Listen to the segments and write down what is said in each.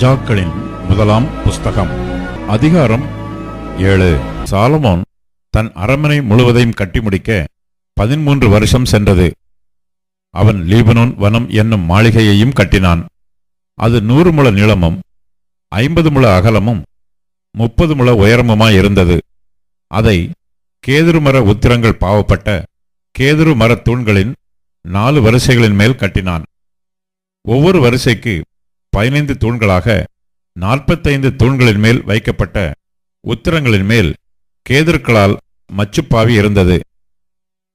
ராஜாக்களின் முதலாம் புஸ்தகம் அதிகாரம் ஏழு. சாலமோன் தன் அரண்மனை முழுவதையும் கட்டி முடிக்க பதிமூன்று வருஷம் சென்றது. அவன் லீபனோன் வனம் என்னும் மாளிகையையும் கட்டினான். அது நூறு முழ நீளமும் ஐம்பது முழ அகலமும் முப்பது முழ உயரமுமாய் இருந்தது. அதை கேதுரு மர உத்திரங்கள் பாவப்பட்ட கேதுரு மரத் தூண்களின் நாலு வரிசைகளின் மேல் கட்டினான். ஒவ்வொரு வரிசைக்கு பதினைந்து தூண்களாக நாற்பத்தைந்து தூண்களின் மேல் வைக்கப்பட்ட உத்திரங்களின் மேல் கேதர்களால் மச்சுப்பாவி இருந்தது.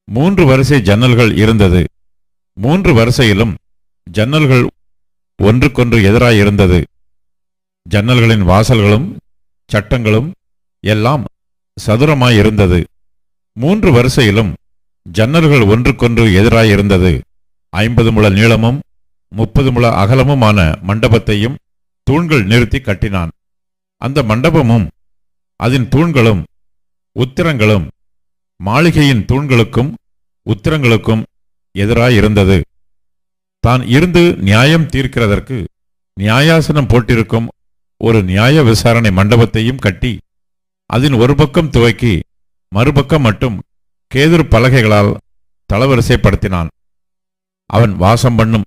மூன்று வரிசை ஜன்னல்கள் இருந்தது. மூன்று வரிசையிலும் ஜன்னல்கள் ஒன்றுக்கொன்று எதிராயிருந்தது ஜன்னல்களின் வாசல்களும் சட்டங்களும் எல்லாம் சதுரமாய் இருந்தது. மூன்று வரிசையிலும் ஜன்னல்கள் ஒன்றுக்கொன்று எதிராயிருந்தது ஐம்பது முழ நீளமும் முப்பது முழ அகலமுமான மண்டபத்தையும் தூண்கள் நிறுத்தி கட்டினான். அந்த மண்டபமும் அதன் தூண்களும் உத்திரங்களும் மாளிகையின் தூண்களுக்கும் உத்திரங்களுக்கும் எதிராயிருந்தது. தான் இருந்து நியாயம் தீர்க்கிறதற்கு நியாயாசனம் போட்டிருக்கும் ஒரு நியாய விசாரணை மண்டபத்தையும் கட்டி அதன் ஒரு பக்கம் துவக்கி மறுபக்கம் மட்டும் கேதுரு பலகைகளால் தளவரிசைப்படுத்தினான். அவன் வாசம் பண்ணும்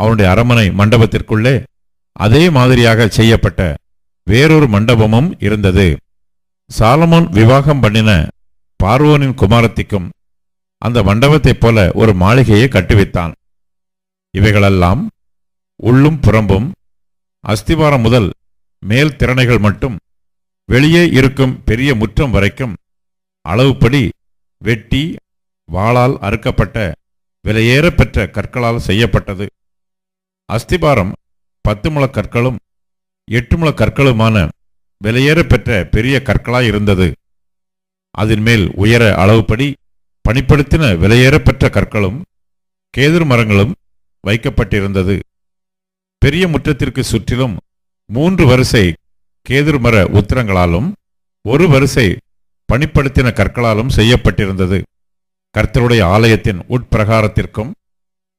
அவனுடைய அரமனை மண்டபத்திற்குள்ளே அதே மாதிரியாக செய்யப்பட்ட வேறொரு மண்டபமும் இருந்தது. சாலமோன் விவாகம் பண்ணின பார்வோனின் குமாரத்திக்கும் அந்த மண்டபத்தைப் போல ஒரு மாளிகையை கட்டுவித்தான் இவைகளெல்லாம் உள்ளும் புறம்பும் அஸ்திவாரம் முதல் மேல் திறனைகள் மட்டும் வெளியே இருக்கும் பெரிய முற்றம் வரைக்கும் அளவுப்படி வெட்டி வாளால் அறுக்கப்பட்ட விலையேறப்பெற்ற கற்களால் செய்யப்பட்டது. அஸ்திபாரம் பத்து முள கற்களும் எட்டு முள கற்களுமான விலையேற பெற்ற பெரிய கற்களாய் இருந்தது. அதன் மேல் உயர அளவுப்படி பணிப்படுத்தின விலையேறப்பெற்ற கற்களும் கேதுரு மரங்களும் வைக்கப்பட்டிருந்தது. பெரிய முற்றத்திற்கு சுற்றிலும் மூன்று வரிசை கேதுரு மர உத்திரங்களாலும் ஒரு வரிசை பணிப்படுத்தின கற்களாலும் செய்யப்பட்டிருந்தது. கர்த்தருடைய ஆலயத்தின் உட்பிரகாரத்திற்கும்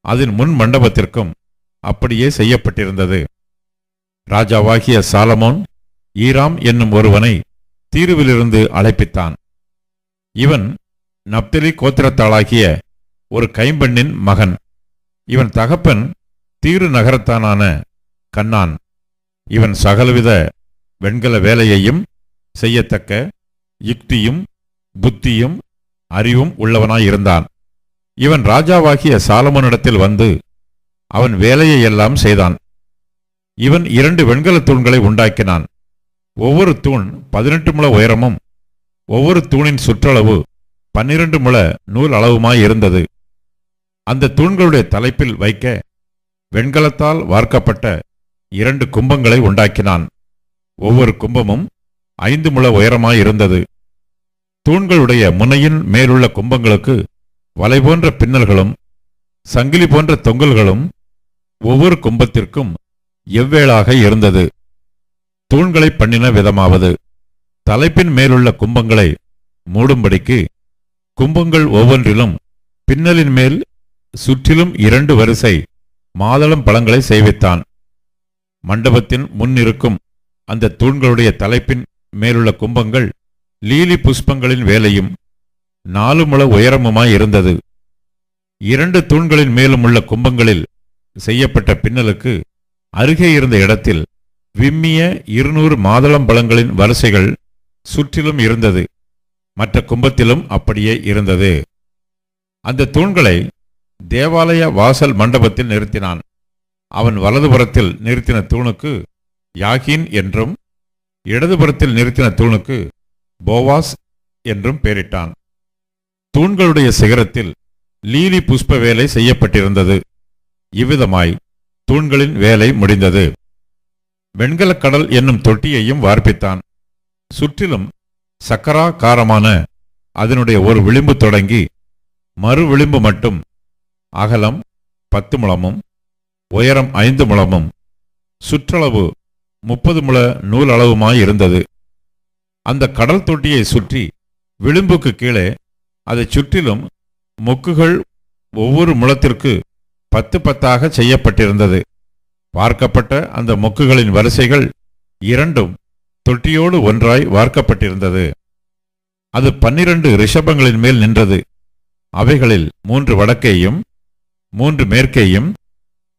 அதன் முன் மண்டபத்திற்கும் அப்படியே செய்யப்பட்டிருந்தது. ராஜாவாகிய சாலமோன் ஈராம் என்னும் ஒருவனை தீருவிலிருந்து அழைப்பித்தான். இவன் நப்தலி கோத்திரத்தாளாகிய ஒரு கைம்பெண்ணின் மகன். இவன் தகப்பன் தீரு நகரத்தானான கண்ணான் இவன் சகலவித வெண்கல வேலையையும் செய்யத்தக்க யுக்தியும் புத்தியும் அறிவும் உள்ளவனாயிருந்தான். இவன் ராஜாவாகிய சாலமோனிடத்தில் வந்து அவன் வேலையை எல்லாம் செய்தான். இவன் இரண்டு வெண்கலத் தூண்களை உண்டாக்கினான். ஒவ்வொரு தூண் பதினெட்டு முழ உயரமும் ஒவ்வொரு தூணின் சுற்றளவு பன்னிரண்டு முழ நூல் அளவுமாய் இருந்தது. அந்த தூண்களுடைய தலைப்பில் வைக்க வெண்கலத்தால் வார்க்கப்பட்ட இரண்டு கும்பங்களை உண்டாக்கினான். ஒவ்வொரு கும்பமும் ஐந்து முழ உயரமாய் இருந்தது. தூண்களுடைய முனையின் மேலுள்ள கும்பங்களுக்கு வலை போன்ற பின்னல்களும் சங்கிலி போன்ற தொங்கல்களும் ஒவ்வொரு கும்பத்திற்கும் எவ்வேளாக இருந்தது? தூண்களை பண்ணின விதமாவது. தலைப்பின் மேலுள்ள கும்பங்களை மூடும்படிக்கு கும்பங்கள் ஒவ்வொன்றிலும் பின்னலின் மேல் சுற்றிலும் இரண்டு வரிசை மாதளம் பழங்களை செய்வித்தான் மண்டபத்தின் முன்னிருக்கும் அந்த தூண்களுடைய தலைப்பின் மேலுள்ள கும்பங்கள் லீலி புஷ்பங்களின் வேலையும் நாலு முள உயரமுமாய் இருந்தது. இரண்டு தூண்களின் மேலும் உள்ள கும்பங்களில் செய்யப்பட்ட பின்னலுக்கு அருகே இருந்த இடத்தில் விம்மிய இருநூறு மாதளம் பழங்களின் வரிசைகள் சுற்றிலும் இருந்தது. மற்ற கும்பத்திலும் அப்படியே இருந்தது. அந்த தூண்களை தேவாலய வாசல் மண்டபத்தில் நிறுத்தினான். அவன் வலதுபுறத்தில் நிறுத்தின தூணுக்கு யாகின் என்றும் இடதுபுறத்தில் நிறுத்தின தூணுக்கு போவாஸ் என்றும் பெயரிட்டான். தூண்களுடைய சிகரத்தில் லீலி புஷ்ப வேலை செய்யப்பட்டிருந்தது. இவ்விதமாய் தூண்களின் வேலை முடிந்தது. வெண்கலக் கடல் என்னும் தொட்டியையும் வார்ப்பித்தான். சுற்றிலும் சக்கரா காரமான அதனுடைய ஒரு விளிம்பு தொடங்கி மறு விளிம்பு மட்டும் அகலம் பத்து முழமும் உயரம் ஐந்து முழமும் சுற்றளவு முப்பது முழ நூல் அளவுமாய் இருந்தது. அந்த கடல் தொட்டியை சுற்றி விளிம்புக்கு கீழே அதைச் சுற்றிலும் மொக்குகள் ஒவ்வொரு முழத்திற்கு பத்து பத்தாக செய்யப்பட்டிருந்தது. வார்க்கப்பட்ட அந்த மொக்குகளின் வரிசைகள் இரண்டும் தொட்டியோடு ஒன்றாய் வார்க்கப்பட்டிருந்தது. அது பன்னிரண்டு ரிஷபங்களின் மேல் நின்றது. அவைகளில் மூன்று வடக்கேயும் மூன்று மேற்கேயும்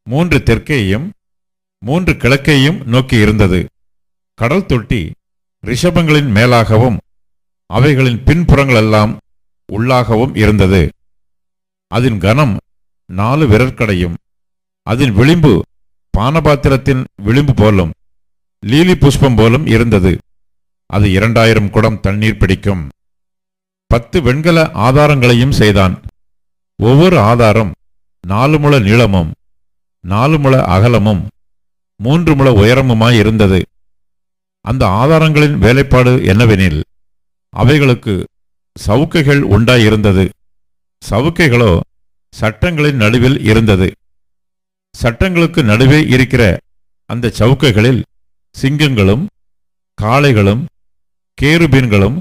மூன்று தெற்கேயும் மூன்று கிழக்கையும் நோக்கி இருந்தது. கடல் தொட்டி ரிஷபங்களின் மேலாகவும் அவைகளின் பின்புறங்களெல்லாம் உள்ளாகவும் இருந்தது. அதன் கனம் நாலு விரற்கடையும் அதன் விளிம்பு பானபாத்திரத்தின் விளிம்பு போலும் லீலி புஷ்பம் போலும் இருந்தது. அது இரண்டாயிரம் குடம் தண்ணீர் பிடிக்கும். பத்து வெண்கல ஆதாரங்களையும் செய்தான். ஒவ்வொரு ஆதாரம் நாலு முழ நீளமும் நாலு முழ அகலமும் மூன்று முழ உயரமுமாய் இருந்தது. அந்த ஆதாரங்களின் வேலைப்பாடு என்னவெனில் அவைகளுக்கு சவுக்கைகள் உண்டாயிருந்தது. சவுக்கைகளோ சட்டங்களின் நடுவில் இருந்தது. சட்டங்களுக்கு நடுவே இருக்கிற அந்த சவுக்கைகளில் சிங்கங்களும் காளைகளும் கேருபீன்களும்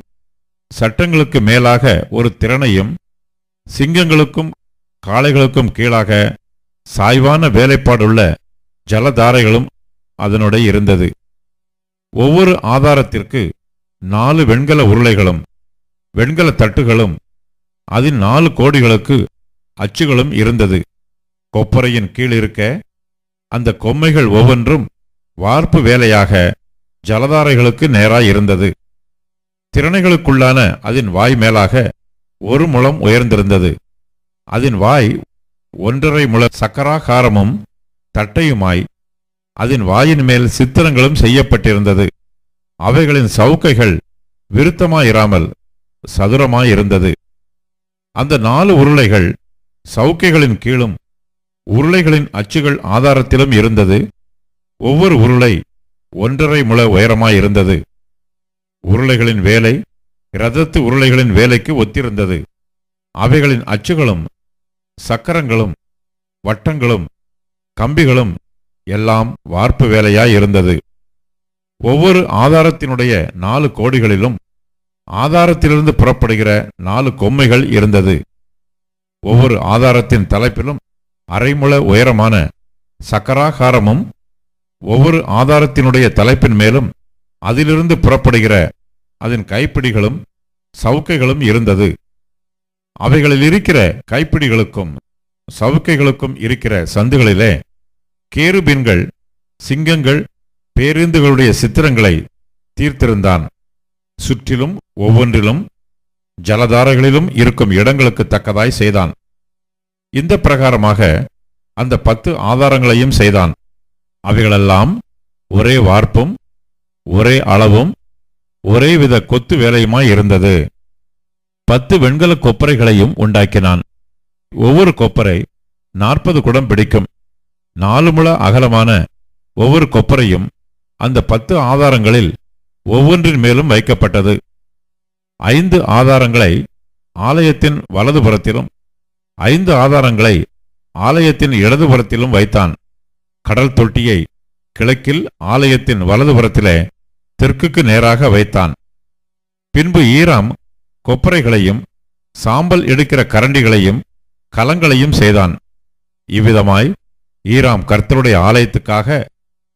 சட்டங்களுக்கு மேலாக ஒரு திறனையும் சிங்கங்களுக்கும் காளைகளுக்கும் கீழாக சாய்வான வேலைப்பாடுள்ள ஜலதாரைகளும் அதனுடைய இருந்தது. ஒவ்வொரு ஆதாரத்திற்கு நாலு வெண்கல உருளைகளும் வெண்கல தட்டுகளும் அதில் நாலு கோடிகளுக்கு அச்சுகளும் இருந்தது. கொப்பரையின் கீழ் இருக்க அந்த கொம்மைகள் ஒவ்வொன்றும் வார்ப்பு வேலையாக ஜலதாரைகளுக்கு நேராய் இருந்தது. திறனைகளுக்குள்ளான அதன் வாய் மேலாக ஒரு முழம் உயர்ந்திருந்தது. அதன் வாய் ஒன்றரை முழ சக்கராகாரமும் தட்டையுமாய் அதன் வாயின் மேல் சித்திரங்களும் செய்யப்பட்டிருந்தது. அவைகளின் சவுக்கைகள் விருத்தமாயிராமல் சதுரமாயிருந்தது. அந்த நாலு உருளைகள் சவுக்கைகளின் கீழும் உருளைகளின் அச்சுகள் ஆதாரத்திலும் இருந்தது. ஒவ்வொரு உருளை ஒன்றரை முழ உயரமாயிருந்தது உருளைகளின் வேலை இரதத்து உருளைகளின் வேலைக்கு ஒத்திருந்தது. அவைகளின் அச்சுகளும் சக்கரங்களும் வட்டங்களும் கம்பிகளும் எல்லாம் வார்ப்பு வேலையாயிருந்தது ஒவ்வொரு ஆதாரத்தினுடைய நாலு கோடிகளிலும் ஆதாரத்திலிருந்து புறப்படுகிற நாலு கொம்மைகள் இருந்தது. ஒவ்வொரு ஆதாரத்தின் தலைப்பிலும் அரைமுள உயரமான சக்கராகாரமும் ஒவ்வொரு ஆதாரத்தினுடைய தலைப்பின் மேலும் அதிலிருந்து புறப்படுகிற அதன் கைப்பிடிகளும் சவுக்கைகளும் இருந்தது. அவைகளில் இருக்கிற கைப்பிடிகளுக்கும் சவுக்கைகளுக்கும் இருக்கிற சந்துகளிலே கேருபின்கள் சிங்கங்கள் பேருந்துகளுடைய சித்திரங்களை தீர்த்திருந்தான். சுற்றிலும் ஒவ்வொன்றிலும் ஜலதாரைகளிலும் இருக்கும் இடங்களுக்கு தக்கதாய் செய்தான். இந்த பிரகாரமாக அந்த பத்து ஆதாரங்களையும் செய்தான். அவைகளெல்லாம் ஒரே வார்ப்பும் ஒரே அளவும் ஒரே வித கொத்து வேலையுமாய் இருந்தது. பத்து வெண்கல கொப்பரைகளையும் உண்டாக்கினான். ஒவ்வொரு கொப்பரை நாற்பது குடம் பிடிக்கும். நாலு முழ அகலமான ஒவ்வொரு கொப்பரையும் அந்த பத்து ஆதாரங்களில் ஒவ்வொன்றின் மேலும் வைக்கப்பட்டது. ஐந்து ஆதாரங்களை ஆலயத்தின் வலதுபுறத்திலும் ஐந்து ஆதாரங்களை ஆலயத்தின் இடதுபுறத்திலும் வைத்தான். கடல் தொட்டியை கிழக்கில் ஆலயத்தின் வலதுபுறத்திலே தெற்குக்கு நேராக வைத்தான். பின்பு ஈராம் கொப்பரைகளையும் சாம்பல் எடுக்கிற கரண்டிகளையும் கலங்களையும் செய்தான். இவ்விதமாய் ஈராம் கர்த்தருடைய ஆலயத்துக்காக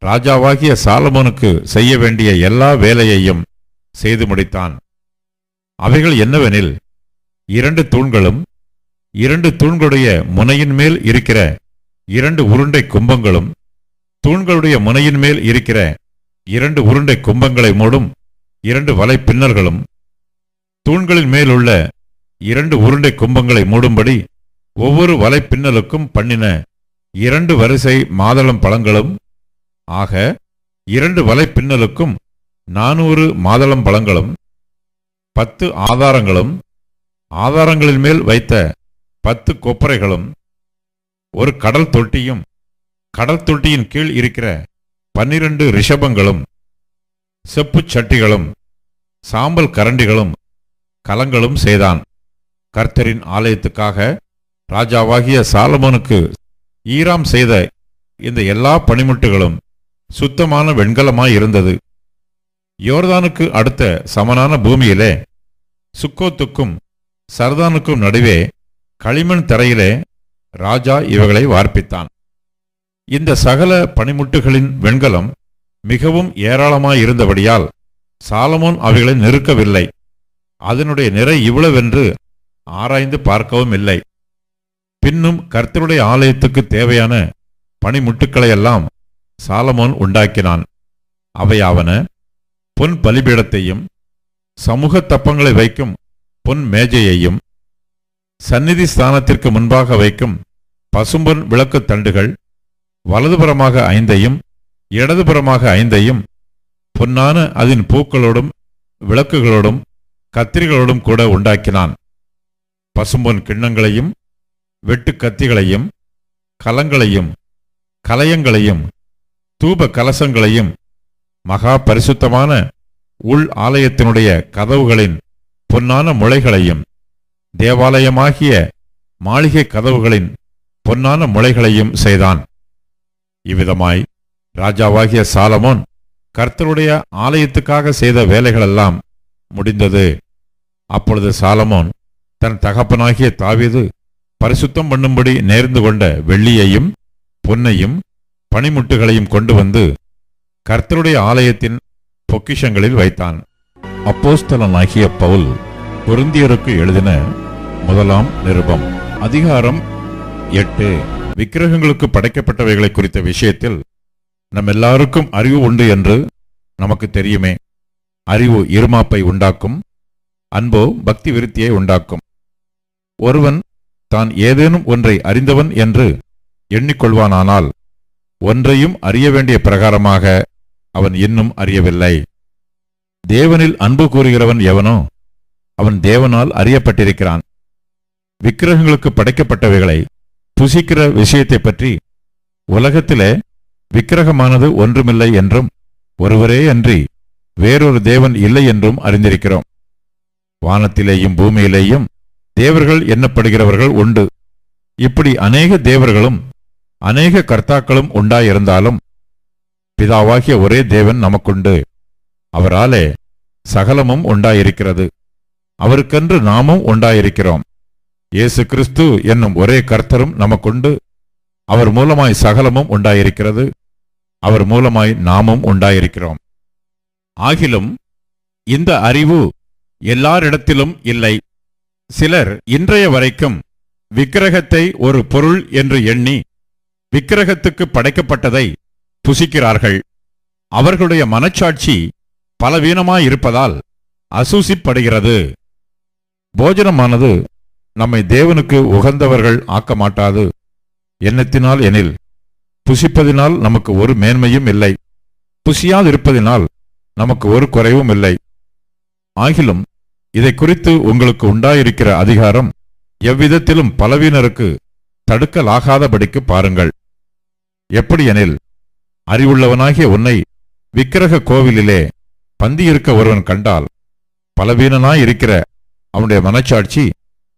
ராஜாவாகிய சாலமோனுக்கு செய்ய வேண்டிய எல்லா வேலையையும் செய்து முடித்தான். அவைகள் என்னவெனில் இரண்டு தூண்களும் இரண்டு தூண்களுடைய முனையின் மேல் இருக்கிற இரண்டு உருண்டை கும்பங்களும் தூண்களுடைய முனையின் மேல் இருக்கிற இரண்டு உருண்டை கும்பங்களை மூடும் இரண்டு வலை பின்னல்களும் தூண்களின் மேலுள்ள இரண்டு உருண்டை கும்பங்களை மூடும்படி ஒவ்வொரு வலை பின்னலுக்கும் பண்ணின இரண்டு வரிசை மாதளம் பழங்களும் ஆக இரண்டு வலை பின்னலுக்கும் நானூறு மாதளம் பழங்களும் பத்து ஆதாரங்களும் ஆதாரங்களின் மேல் வைத்த பத்து கொப்பரைகளும் ஒரு கடல் தொட்டியும் கடல் தொட்டியின் கீழ் இருக்கிற பன்னிரண்டு ரிஷபங்களும் செப்புச் சட்டிகளும் சாம்பல் கரண்டிகளும் கலங்களும் செய்தான். கர்த்தரின் ஆலயத்துக்காக ராஜாவாகிய சாலமோனுக்கு ஈராம் செய்த இந்த எல்லா பணிமுட்டுகளும் சுத்தமான வெண்கலமாய் இருந்தது. யோர்தானுக்கு அடுத்த சமனான பூமியிலே சுக்கோத்துக்கும் சர்தானுக்கும் நடுவே களிமண் தரையிலே ராஜா இவர்களை வார்ப்பித்தான். இந்த சகல பனிமுட்டுகளின் வெண்கலம் மிகவும் ஏராளமாயிருந்தபடியால் சாலமோன் அவைகளை நெருக்கவில்லை. அதனுடைய நிறை இவ்வளவென்று ஆராய்ந்து பார்க்கவும் இல்லை. பின்னும் கர்த்தருடைய ஆலயத்துக்கு தேவையான பனிமுட்டுக்களையெல்லாம் சாலமோன் உண்டாக்கினான். அவையாவன பொன் பலிபீடத்தையும் சமூக தப்பங்களை வைக்கும் பொன் மேஜையையும் சந்நிதி ஸ்தானத்திற்கு முன்பாக வைக்கும் பசும்பொன் விளக்குத் தண்டுகள் வலதுபுறமாக ஐந்தையும் இடதுபுறமாக ஐந்தையும் பொன்னான அதன் பூக்களோடும் விளக்குகளோடும் கத்திரிகளோடும் கூட உண்டாக்கினான். பசும்பொன் கிண்ணங்களையும் வெட்டு கத்திகளையும் கலங்களையும் கலயங்களையும் தூப கலசங்களையும் மகா பரிசுத்தமான உள் ஆலயத்தினுடைய கதவுகளின் பொன்னான முளைகளையும் தேவாலயமாகிய மாளிகை கதவுகளின் பொன்னான முளைகளையும் செய்தான். இவ்விதமாய் ராஜாவாகிய சாலமோன் கர்த்தருடைய ஆலயத்துக்காக செய்த வேலைகளெல்லாம் முடிந்தது. அப்பொழுது சாலமோன் தன் தகப்பனாகிய தாவீது பரிசுத்தம் பண்ணும்படி நேர்ந்து கொண்ட வெள்ளியையும் பொன்னையும் பனிமுட்டுகளையும் கொண்டு வந்து கர்த்தருடைய ஆலயத்தின் பொக்கிஷங்களில் வைத்தான். அப்போஸ்தலனாகிய பவுல் பொருந்தியருக்கு எழுதின முதலாம் நிருபம் அதிகாரம் எட்டு. விக்கிரகங்களுக்கு படைக்கப்பட்டவைகளை குறித்த விஷயத்தில் நம் எல்லாருக்கும் அறிவு உண்டு என்று நமக்கு தெரியுமே. அறிவு இருமாப்பை உண்டாக்கும் அன்போ பக்தி விருத்தியை உண்டாக்கும். ஒருவன் தான் ஏதேனும் ஒன்றை அறிந்தவன் என்று எண்ணிக்கொள்வானானால் ஒன்றையும் அறிய வேண்டிய பிரகாரமாக அவன் இன்னும் அறியவில்லை. தேவனில் அன்பு கூறுகிறவன் எவனோ அவன் தேவனால் அறியப்பட்டிருக்கிறான். விக்கிரகங்களுக்கு படைக்கப்பட்டவைகளை புசிக்கிற விஷயத்தை பற்றி உலகத்திலே விக்கிரகமானது ஒன்றுமில்லை என்றும் ஒருவரே அன்றி வேறொரு தேவன் இல்லை என்றும் அறிந்திருக்கிறோம். வானத்திலேயும் பூமியிலேயும் தேவர்கள் எண்ணப்படுகிறவர்கள் உண்டு. இப்படி அநேக தேவர்களும் அநேக கர்த்தாக்களும் உண்டாயிருந்தாலும் பிதாவாகிய ஒரே தேவன் நமக்குண்டு அவராலே சகலமும் உண்டாயிருக்கிறது அவருக்கென்று நாமும் உண்டாயிருக்கிறோம் இயேசு கிறிஸ்து என்னும் ஒரே கர்த்தரும் நமக்குண்டு அவர் மூலமாய் சகலமும் உண்டாயிருக்கிறது அவர் மூலமாய் நாமும் உண்டாயிருக்கிறோம் ஆகிலும் இந்த அறிவு எல்லாரிடத்திலும் இல்லை சிலர் இன்றைய வரைக்கும் விக்கிரகத்தை ஒரு பொருள் என்று எண்ணி விக்கிரகத்துக்கு படைக்கப்பட்டதை புசிக்கிறார்கள். அவர்களுடைய மனச்சாட்சி பலவீனமாயிருப்பதால் அசூசிப்படுகிறது. போஜனமானது நம்மை தேவனுக்கு உகந்தவர்கள் ஆக்க மாட்டாது எண்ணத்தினால் எனில் புசிப்பதினால் நமக்கு ஒரு மேன்மையும் இல்லை. புசியாதிருப்பதினால் நமக்கு ஒரு குறைவும் இல்லை. ஆகிலும் இதை குறித்து உங்களுக்கு உண்டாயிருக்கிற அதிகாரம் எவ்விதத்திலும் பலவீனருக்கு தடுக்கலாகாதபடிக்கு பாருங்கள். எப்படியெனில் அறிவுள்ளவனாகிய உன்னை விக்கிரக கோவிலிலே பந்தியிருக்க ஒருவன் கண்டால் பலவீனனாயிருக்கிற அவனுடைய மனச்சாட்சி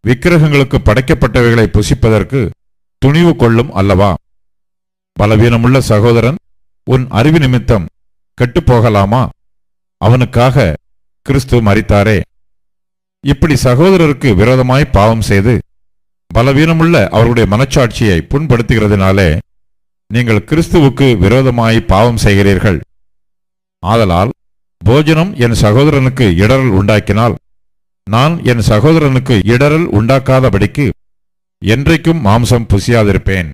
விக்கிரகங்களுக்கு படைக்கப்பட்டவைகளை புசிப்பதற்கு துணிவு கொள்ளும் அல்லவா? பலவீனமுள்ள சகோதரன் உன் அறிவு நிமித்தம் கெட்டுப்போகலாமா? அவனுக்காக கிறிஸ்து மரித்தாரே. இப்படி சகோதரருக்கு விரோதமாய் பாவம் செய்து பலவீனமுள்ள அவருடைய மனச்சாட்சியை புண்படுத்துகிறதுனாலே நீங்கள் கிறிஸ்துவுக்கு விரோதமாய் பாவம் செய்கிறீர்கள். ஆதலால் போஜனம் என் சகோதரனுக்கு இடரல் உண்டாக்கினால் நான் என் சகோதரனுக்கு இடரல் உண்டாக்காதபடிக்கு என்றைக்கும் மாம்சம் புசியாதிருப்பேன்.